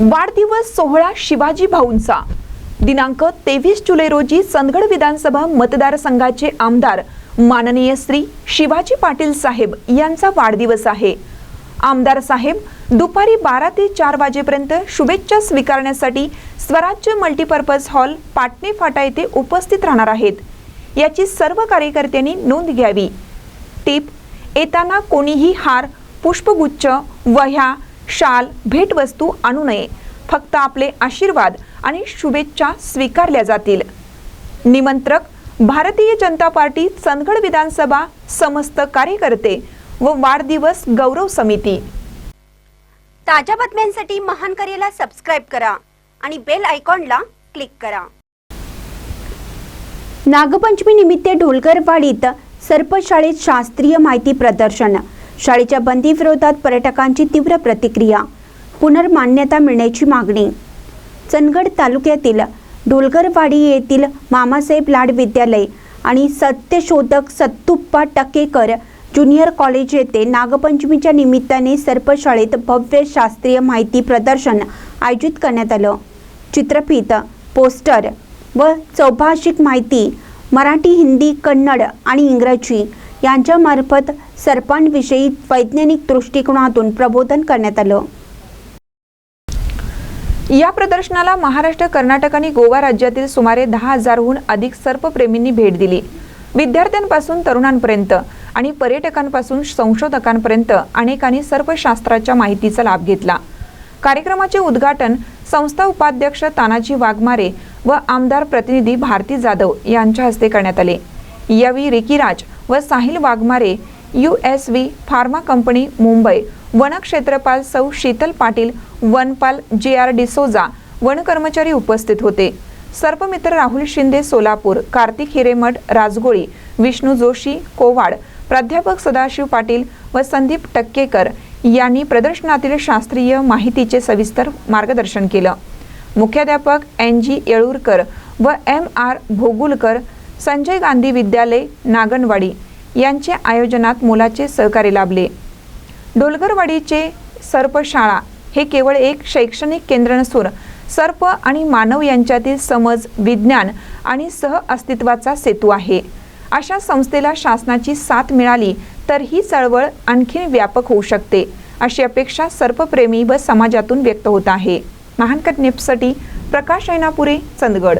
वाढदिवस सोहळा शिवाजी भाऊंचा. दिनांक तेवीस जुलै रोजी चंदगड विधानसभा मतदारसंघाचे आमदार माननीय श्री शिवाजी पाटील साहेब यांचा वाढदिवस आहे. आमदार साहेब दुपारी बारा ते चार वाजेपर्यंत शुभेच्छा स्वीकारण्यासाठी स्वराज्य मल्टीपर्पज हॉल पाटणे फाटा येथे उपस्थित राहणार आहेत. याची सर्व कार्यकर्त्यांनी नोंद घ्यावी. टीप येताना कोणीही हार पुष्पगुच्छ वह्या शाल भेटवस्तू आणू नये. फक्त आपले आशीर्वाद आणि शुभेच्छा स्वीकारल्या जातील. निमंत्रक भारतीय जनता पार्टी चंदगड विधानसभा समस्त कार्यकर्ते व वाढदिवस गौरव समिती. ताज्या बातम्यांसाठी महान करेला सबस्क्राईब करा आणि बेल आयकॉनला क्लिक करा. नागपंचमी निमित्त ढोलकरवाडीत सर्पशाळेत शास्त्रीय माहिती प्रदर्शन. शाळेच्या बंदी विरोधात पर्यटकांची तीव्र प्रतिक्रिया पुनर्मान्यता मिळण्याची मागणी. चंदगड तालुक्यातील ढोलकरवाडी येथील मामासाहेब लाड विद्यालय आणि सत्यशोधक सत्तुप्पा टकेकर ज्युनियर कॉलेज येथे नागपंचमीच्या निमित्ताने सर्पशाळेत भव्य शास्त्रीय माहिती प्रदर्शन आयोजित करण्यात आलं. चित्रफित पोस्टर व चौभाषिक माहिती मराठी हिंदी कन्नड आणि इंग्रजी यांच्यामार्फत सर्पांविषयी वैज्ञानिक दृष्टिकोनातून प्रबोधन करण्यात आलं. या प्रदर्शनाला महाराष्ट्र कर्नाटक आणि गोवा राज्यातील सुमारे दहा हजारहून अधिक सर्पप्रेमींनी भेट दिली. विद्यार्थ्यांपासून तरुणांपर्यंत आणि पर्यटकांपासून संशोधकांपर्यंत अनेकांनी सर्पशास्त्राच्या माहितीचा लाभ घेतला. कार्यक्रमाचे उद्घाटन संस्था उपाध्यक्ष तानाजी वाघमारे व आमदार प्रतिनिधी भारती जाधव यांच्या हस्ते करण्यात आले. यावेळी रिकीराज व Sahil Waghmare U S V pharma company Mumbai. वनक्षेत्रपाल सौ शीतल पाटील वनपाल जे आर डिसोजा वन कर्मचारी उपस्थित होते. सर्पमित्र राहुल शिंदे सोलापूर कार्तिक हिरेमठ राजगोळी विष्णू जोशी कोवाड. प्राध्यापक सदाशिव पाटील व संदीप टक्केकर यांनी प्रदर्शनातील शास्त्रीय माहितीचे सविस्तर मार्गदर्शन केलं. मुख्याध्यापक एन जी येळूरकर व एम आर भोगुलकर संजय गांधी विद्यालय नागनवाडी यांच्या आयोजनात मोलाचे सहकार्य लाभले. डोलगरवाडीचे सर्पशाळा हे केवळ एक शैक्षणिक केंद्र नसून सर्प आणि मानव यांच्यातील समज विज्ञान आणि सह अस्तित्वाचा सेतू आहे. अशा संस्थेला शासनाची साथ मिळाली तर ही चळवळ आणखी व्यापक होऊ शकते अशी अपेक्षा सर्पप्रेमी व समाजातून व्यक्त होत आहे. महानकट नेपसाठी प्रकाश ऐनापुरे चंदगड.